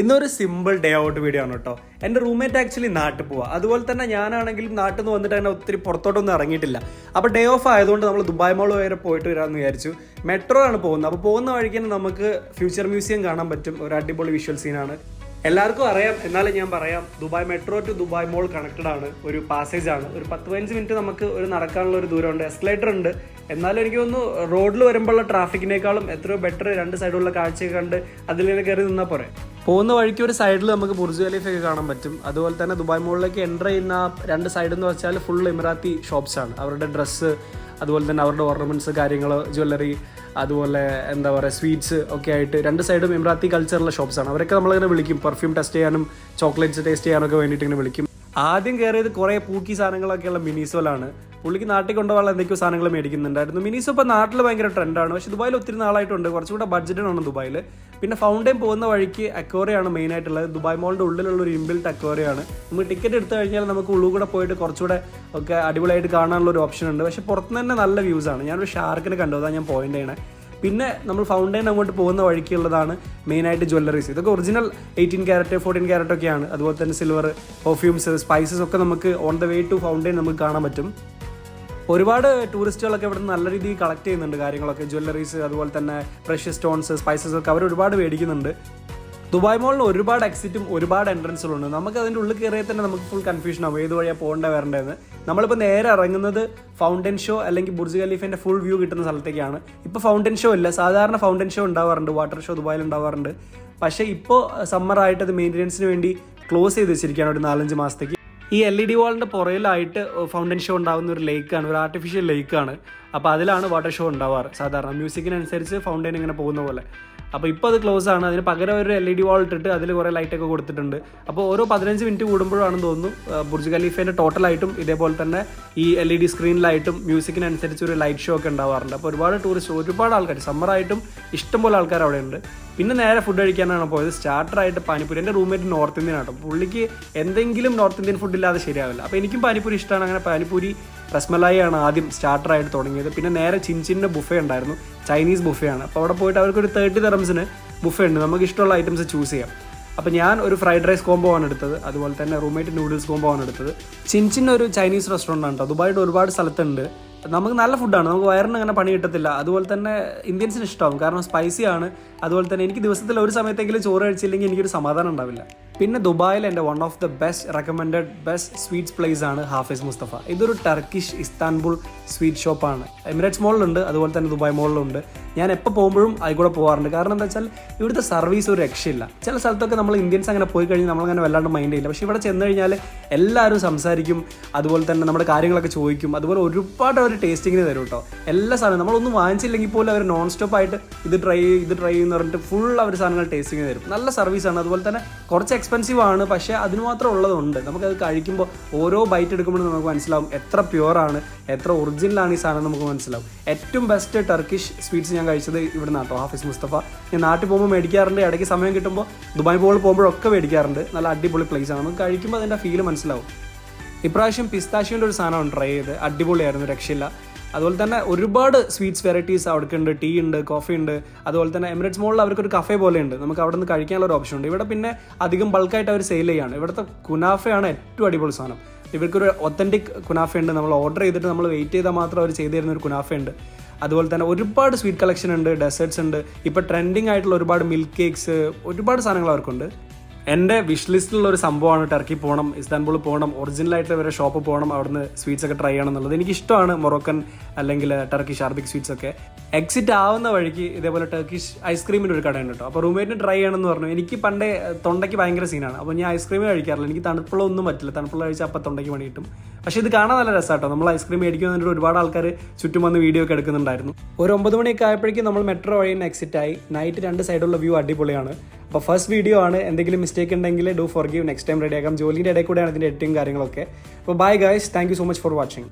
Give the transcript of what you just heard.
ഇന്നൊരു simple day out video ആണ് കേട്ടോ. എന്റെ റൂംമേറ്റ് ആക്ച്വലി നാട്ടിൽ പോവാം. അതുപോലെ തന്നെ ഞാനാണെങ്കിലും നാട്ടിൽ നിന്ന് വന്നിട്ട് അങ്ങനെ ഒത്തിരി പുറത്തോട്ടൊന്നും ഇറങ്ങിയിട്ടില്ല. അപ്പോൾ ഡേ ഓഫ് ആയതുകൊണ്ട് നമ്മൾ ദുബായ് മോൾ വരെ പോയിട്ട് വരാമെന്ന് വിചാരിച്ചു. മെട്രോ ആണ് പോകുന്നത്. അപ്പോൾ പോകുന്ന വഴിക്ക് തന്നെ നമുക്ക് ഫ്യൂച്ചർ മ്യൂസിയം കാണാൻ പറ്റും. ഒരു അടിപൊളി വിഷ്വൽ സീനാണ് എല്ലാവർക്കും അറിയാം. എന്നാലും ഞാൻ പറയാം. Dubai metro to Dubai mall connected ആണ്. ഒരു പാസേജ് ആണ്. ഒരു പത്ത് പതിനഞ്ച് മിനിറ്റ് നമുക്ക് ഒരു നടക്കാനുള്ള ഒരു ദൂരമുണ്ട്. എസ്കലേറ്റർ ഉണ്ട്. എന്നാലും എനിക്ക് തോന്നുന്നു റോഡിൽ വരുമ്പോഴുള്ള ട്രാഫിക്കിനേക്കാളും എത്രയോ ബെറ്റർ രണ്ട് സൈഡിലുള്ള കാഴ്ചയൊക്കെ കണ്ട് അതിൽ നിന്ന് കയറി നിന്നാൽ പോരെ. പോകുന്ന വഴിക്ക് ഒരു സൈഡിൽ നമുക്ക് ബുർജ് ഖലീഫ ഒക്കെ കാണാൻ പറ്റും. അതുപോലെ തന്നെ ദുബായ് മോളിലേക്ക് എന്റർ ചെയ്യുന്ന രണ്ട് സൈഡ് എന്ന് വെച്ചാൽ ഫുൾ ഇമറാത്തി ഷോപ്സാണ് അവരുടെ ഡ്രസ്സ് അതുപോലെ തന്നെ അവരുടെ ഓർണമെന്റ്സ് കാര്യങ്ങൾ ജ്വല്ലറി അതുപോലെ എന്താ പറയുക സ്വീറ്റ്സ് ഒക്കെ ആയിട്ട് രണ്ട് സൈഡും ഇമറാത്തി കൾച്ചറുള്ള ഷോപ്പ്സാണ് അവരൊക്കെ നമ്മളിങ്ങനെ വിളിക്കും. പെർഫ്യൂം ടെസ്റ്റ് ചെയ്യാനും ചോക്ലേറ്റ്സ് ടേസ്റ്റ് ചെയ്യാനൊക്കെ വേണ്ടിയിട്ട് ഇങ്ങനെ വിളിക്കും. ആദ്യം കയറിയത് കുറേ പൂക്കി സാധനങ്ങളൊക്കെയുള്ള മിനിസോലാണ്. പുള്ളിക്ക് നാട്ടിൽ കൊണ്ടുപോകാൻ എന്തൊക്കെയോ സാധനങ്ങൾ മേടിക്കുന്നുണ്ടായിരുന്നു. മിനിസോ ഇപ്പോൾ നാട്ടിൽ ഭയങ്കര ട്രെൻഡാണ്. പക്ഷേ ദുബായിൽ ഒത്തിരി നാളായിട്ടുണ്ട്. കുറച്ചുകൂടെ ബഡ്ജറ്റാണ് ദുബായിൽ പിന്നെ ഫൗണ്ടൈൻ പോകുന്ന വഴിക്ക് അക്വോറിയാണ് മെയിൻ ആയിട്ടുള്ളത്. ദുബായ് മോളിന്റെ ഉള്ളിലുള്ള ഒരു ഇൻബിൽട്ട് അക്വോറിയാണ്. നമുക്ക് ടിക്കറ്റ് എടുത്തു കഴിഞ്ഞാൽ നമുക്ക് ഉള്ളു കൂടെ പോയിട്ട് കുറച്ചുകൂടെ ഒക്കെ അടിപൊളിയായിട്ട് കാണാനുള്ള ഒരു ഓപ്ഷൻ ഉണ്ട്. പക്ഷേ പുറത്തുനിന്ന് തന്നെ നല്ല വ്യൂസ് ആണ്. ഞാനൊരു ഷാർക്കിനെ കണ്ടു. അതാണ് ഞാൻ പോയിന്റ് ചെയ്യണേ. പിന്നെ നമ്മൾ ഫൗണ്ടൈൻ അങ്ങോട്ട് പോകുന്ന വഴിക്കുള്ളതാണ് മെയിനായിട്ട് ജ്വല്ലറീസ് ഇതൊക്കെ original eighteen carat fourteen carat ഒക്കെയാണ്. അതുപോലെ തന്നെ സിൽവർ പെർഫ്യൂംസ് സ്പൈസസ് ഒക്കെ നമുക്ക് on the way to fountain നമുക്ക് കാണാൻ പറ്റും. ഒരുപാട് ടൂറിസ്റ്റുകളൊക്കെ ഇവിടെ നല്ല രീതിയിൽ കളക്ട് ചെയ്യുന്നുണ്ട് കാര്യങ്ങളൊക്കെ. ജ്വല്ലറീസ് അതുപോലെ തന്നെ പ്രഷ്യസ് സ്റ്റോൺസ് സ്പൈസസ് ഒക്കെ അവർ ഒരുപാട് മേടിക്കുന്നുണ്ട്. ദുബായ് മോളിന് ഒരുപാട് എക്സിറ്റും ഒരുപാട് എൻട്രൻസുകളുണ്ട് നമുക്ക് അതിന്റെ ഉള്ളിൽ കയറിയാൽ തന്നെ നമുക്ക് ഫുൾ കൺഫ്യൂഷൻ ആവും. ഏത് വഴിയാണ് പോകേണ്ട വരേണ്ടതെന്ന്. നമ്മളിപ്പോൾ നേരെ ഇറങ്ങുന്നത് ഫൗണ്ടൻ ഷോ അല്ലെങ്കിൽ ബുർജ് ഖലീഫിന്റെ ഫുൾ വ്യൂ കിട്ടുന്ന സ്ഥലത്തേക്കാണ്. ഇപ്പോൾ ഫൗണ്ടൻ ഷോ ഇല്ല. സാധാരണ ഫൗണ്ടൻ ഷോ ഉണ്ടാവാറുണ്ട്. വാട്ടർ ഷോ ദുബായിൽ ഉണ്ടാവാറുണ്ട്. പക്ഷേ ഇപ്പോൾ സമ്മറായിട്ട് അത് മെയിന്റനൻസിന് വേണ്ടി ക്ലോസ് ചെയ്ത് വെച്ചിരിക്കുകയാണ് ഒരു നാലഞ്ച് മാസത്തേക്ക്. ഈ എൽ ഇ ഡി വാളിന്റെ പുറയിലായിട്ട് ഫൗണ്ടൻ ഷോ ഉണ്ടാകുന്ന ഒരു ലേക്കാണ് ഒരു ആർട്ടിഫിഷ്യൽ ലേക്കാണ് അപ്പോൾ അതിലാണ് വാട്ടർ ഷോ ഉണ്ടാവാറ്. സാധാരണ മ്യൂസിക്കിനനുസരിച്ച് ഫൗണ്ടൈൻ ഇങ്ങനെ പോകുന്ന പോലെ. അപ്പോൾ ഇപ്പോൾ അത് ക്ലോസ് ആണ്. അതിന് പകരം ഒരു എൽ ഇ ഡി വാൾ ഇട്ടിട്ട് അതിൽ കുറേ ലൈറ്റൊക്കെ കൊടുത്തിട്ടുണ്ട്. അപ്പോൾ ഓരോ പതിനഞ്ച് മിനിറ്റ് കൂടുമ്പോഴാണെന്ന് തോന്നുന്നു ബുർജ് ഖലീഫേന്റെ ടോട്ടലായിട്ടും ഇതേപോലെ തന്നെ ഈ എൽ ഇ ഡി സ്ക്രീനിലായിട്ടും മ്യൂസിക്കിനനുസരിച്ച് ഒരു ലൈറ്റ് ഷോ ഒക്കെ ഉണ്ടാവാറുണ്ട്. അപ്പോൾ ഒരുപാട് ടൂറിസ്റ്റ് ഒരുപാട് ആൾക്കാർ സമ്മറായിട്ടും ഇഷ്ടംപോലെ ആൾക്കാർ അവിടെ ഉണ്ട്. പിന്നെ നേരെ ഫുഡ് കഴിക്കാനാണ് പോയത്. സ്റ്റാർട്ടറായിട്ട് പാനിപ്പൂരി. എന്റെ റൂംമേറ്റ് നോർത്ത് ഇന്ത്യൻ ആട്ടോ പുള്ളിക്ക് എന്തെങ്കിലും നോർത്ത് ഇന്ത്യൻ ഫുഡ് ഇല്ലാതെ ശരിയാവില്ല. അപ്പോൾ എനിക്കും പാനിപ്പൂരി ഇഷ്ടമാണ് അങ്ങനെ പാനിപ്പൂരി റസ്മലായി ആണ് ആദ്യം സ്റ്റാർട്ടറായിട്ട് തുടങ്ങിയത്. പിന്നെ നേരെ ചിൻചിന്റെ ബുഫേ ഉണ്ടായിരുന്നു. ചൈനീസ് ബുഫേ ആണ് അപ്പോൾ അവിടെ പോയിട്ട് അവർക്ക് ഒരു തേർട്ടി തെറംസിന് ബുഫേ ഉണ്ട്. നമുക്ക് ഇഷ്ടമുള്ള ഐറ്റംസ് ചൂസ് ചെയ്യാം. അപ്പോൾ ഞാൻ ഒരു ഫ്രൈഡ് റൈസ് കോംബോ ആണ് എടുത്തത്. അതുപോലെ തന്നെ റൂമേറ്റ് നൂഡിൽസ് കോംബോ ആണ് എടുത്തത്. ചിൻചിൻ ഒരു ചൈനീസ് റെസ്റ്റോറന്റ് ആണ് ദുബായിട്ട് ഒരുപാട് സ്ഥലത്തുണ്ട്. നമുക്ക് നല്ല ഫുഡാണ് നമുക്ക് വയറിന് അങ്ങനെ പണി കിട്ടത്തില്ല. അതുപോലെ തന്നെ ഇന്ത്യൻസിന് ഇഷ്ടമാവും. കാരണം സ്പൈസി ആണ്. അതുപോലെ തന്നെ എനിക്ക് ദിവസത്തിൽ ഒരു സമയത്തെങ്കിലും ചോറ് കഴിച്ചില്ലെങ്കിൽ എനിക്കൊരു സമാധാനം ഉണ്ടാവില്ല. പിന്നെ ദുബായിൽ എന്റെ one of the best recommended best sweets place ആണ് ഹാഫിസ് മുസ്തഫ. ഇതൊരു ടർക്കിഷ് ഇസ്താൻബുൾ സ്വീറ്റ് ഷോപ്പാണ് എമിറേറ്റ്സ് മോളിലുണ്ട് അതുപോലെ തന്നെ ദുബായ് മോളിലുണ്ട് ഞാൻ എപ്പോൾ പോകുമ്പോഴും അതിൽ പോകാറുണ്ട് കാരണം എന്താ വെച്ചാൽ ഇവിടുത്തെ സർവീസ് ഒരു രക്ഷയില്ല. ചില സ്ഥലത്തൊക്കെ നമ്മൾ ഇന്ത്യൻസ് അങ്ങനെ പോയി കഴിഞ്ഞാൽ നമ്മളങ്ങനെ വല്ലാണ്ട് മൈൻഡ് ചെയ്യില്ല. പക്ഷേ ഇവിടെ ചെന്ന് കഴിഞ്ഞാൽ എല്ലാവരും സംസാരിക്കും അതുപോലെ തന്നെ നമ്മുടെ കാര്യങ്ങളൊക്കെ ചോദിക്കും അതുപോലെ ഒരുപാട് അവർ ടേസ്റ്റിങ്ങിന് തരും കേട്ടോ എല്ലാ സാധനവും. നമ്മളൊന്നും വാങ്ങിച്ചില്ലെങ്കിൽ പോലും അവർ നോൺ സ്റ്റോപ്പ് ആയിട്ട് ഇത് ട്രൈ ഇത് ട്രൈ എന്ന് പറഞ്ഞിട്ട് ഫുൾ അവർ സാധനങ്ങൾ ടേസ്റ്റിങ്ങിന് തരും. നല്ല സർവീസാണ് അതുപോലെ തന്നെ കുറച്ച് എക്സ്പെൻസീവ് ആണ്. പക്ഷേ അതിന് മാത്രം ഉള്ളതുണ്ട്. നമുക്കത് കഴിക്കുമ്പോൾ ഓരോ ബൈറ്റ് എടുക്കുമ്പോഴും നമുക്ക് മനസ്സിലാവും എത്ര പ്യുവർ ആണ് എത്ര ഒറിജിനലാണ് ഈ സാധനം നമുക്ക് മനസ്സിലാവും. ഏറ്റവും ബെസ്റ്റ് ടർക്കിഷ് സ്വീറ്റ്സ് ഞാൻ കഴിച്ചത് ഇവിടെ നാട്ടോ ഹാഫിസ് മുസ്തഫ. ഞാൻ നാട്ടിൽ പോകുമ്പോൾ മേടിക്കാറുണ്ട് ഇടയ്ക്ക് സമയം കിട്ടുമ്പോൾ ദുബായ് ബോൾ പോകുമ്പോഴൊക്കെ മേടിക്കാറുണ്ട്. നല്ല അടിപൊളി പ്ലേസ് ആണ്. നമുക്ക് കഴിക്കുമ്പോൾ അതിന്റെ ഫീൽ മനസ്സിലാവും. ഇപ്രാവശ്യം പിസ്താഷ്യോന്റെ ഒരു സാധനമാണ് ട്രൈ ചെയ്ത് അടിപൊളിയായിരുന്നു രക്ഷയില്ല. അതുപോലെ തന്നെ ഒരുപാട് സ്വീറ്റ്സ് വെറൈറ്റീസ് അവിടെ ഉണ്ട് ടീ ഉണ്ട് കോഫി ഉണ്ട്. അതുപോലെ തന്നെ എമിറേറ്റ്സ് മോളിൽ അവർക്കൊരു കഫേ പോലെ ഉണ്ട് നമുക്ക് അവിടെ നിന്ന് കഴിക്കാനുള്ള ഒരു ഓപ്ഷൻ ഉണ്ട്. ഇവിടെ പിന്നെ അധികം ബൾക്കായിട്ട് അവർ സെയിൽ ചെയ്യാണ്. ഇവിടുത്തെ കുനാഫയാണ് ഏറ്റവും അടിപൊളി സാധനം. ഇവർക്കൊരു ഒത്തന്റിക് കുനാഫ ഉണ്ട് നമ്മൾ ഓർഡർ ചെയ്തിട്ട് നമ്മൾ വെയിറ്റ് ചെയ്താൽ മാത്രം അവർ ചെയ്തു തരുന്ന ഒരു കുനാഫ ഉണ്ട് അതുപോലെ തന്നെ ഒരുപാട് സ്വീറ്റ് കളക്ഷൻ ഉണ്ട് ഡെസേർട്സ് ഉണ്ട്. ഇപ്പോൾ ട്രെൻഡിങ് ആയിട്ടുള്ള ഒരുപാട് മിൽക്ക് കേക്ക്സ് ഒരുപാട് സാധനങ്ങൾ അവർക്കുണ്ട്. എന്റെ വിഷ് ലിസ്റ്റിലുള്ള ഒരു സംഭവമാണ് ടർക്കി പോകണം ഇസ്താൻബുൾ പോകണം ഒറിജിനൽ ആയിട്ടുള്ള ഇവരെ ഷോപ്പ് പോകണം അവിടുന്ന് സ്വീറ്റ്സ് ഒക്കെ ട്രൈ ചെയ്യണം എന്നുള്ളത് എനിക്ക് ഇഷ്ടമാണ് മൊറോക്കൻ അല്ലെങ്കിൽ ടർക്കിഷ് അറബിക് സ്വീറ്റ്സ് ഒക്കെ. എക്സിറ്റ് ആവുന്ന വഴിക്ക് ഇതേപോലെ ടർക്കിഷ് ഐസ്ക്രീമിന്റെ ഒരു കടയുണ്ട് കേട്ടോ. അപ്പോൾ റൂംമേറ്റിന് ട്രൈ ചെയ്യണം എന്ന് പറഞ്ഞു. എനിക്ക് പണ്ടേ തൊണ്ടയ്ക്ക് ഭയങ്കര സീനാണ് അപ്പോൾ ഞാൻ ഐസ്ക്രീം കഴിക്കാറില്ല. എനിക്ക് തണുപ്പുള്ള ഒന്നും പറ്റില്ല. തണുപ്പുള്ള കഴിച്ചാൽ അപ്പം തൊണ്ടയ്ക്ക് പണി കിട്ടും. പക്ഷേ ഇത് കാണാൻ നല്ല രസമാട്ടോ നമ്മൾ ഐസ്ക്രീം മേടിക്കുന്നതിന് ഒരുപാട് ആൾക്കാർ ചുറ്റും വന്ന് വീഡിയോ ഒക്കെ എടുക്കുന്നുണ്ടായിരുന്നു. ഒരു ഒമ്പത് മണിയൊക്കെ ആയപ്പോഴേക്കും നമ്മൾ മെട്രോ വഴിയിൽ നിന്ന് എക്സിറ്റ് ആയി. നൈറ്റ് രണ്ട് സൈഡുള്ള വ്യൂ അടിപൊളിയാണ്. അപ്പോൾ ഫസ്റ്റ് വീഡിയോ ആണ്. എന്തെങ്കിലും മിസ്റ്റേക്ക് ഉണ്ടെങ്കിൽ do forgive next time ready ആക്കാം. ജോലിന്റെ ഇടയിൽ കൂടെയാണ് ഇതിന്റെ എഡിറ്റിംഗ് കാര്യങ്ങളൊക്കെ. അപ്പോൾ bye guys thank so much for watching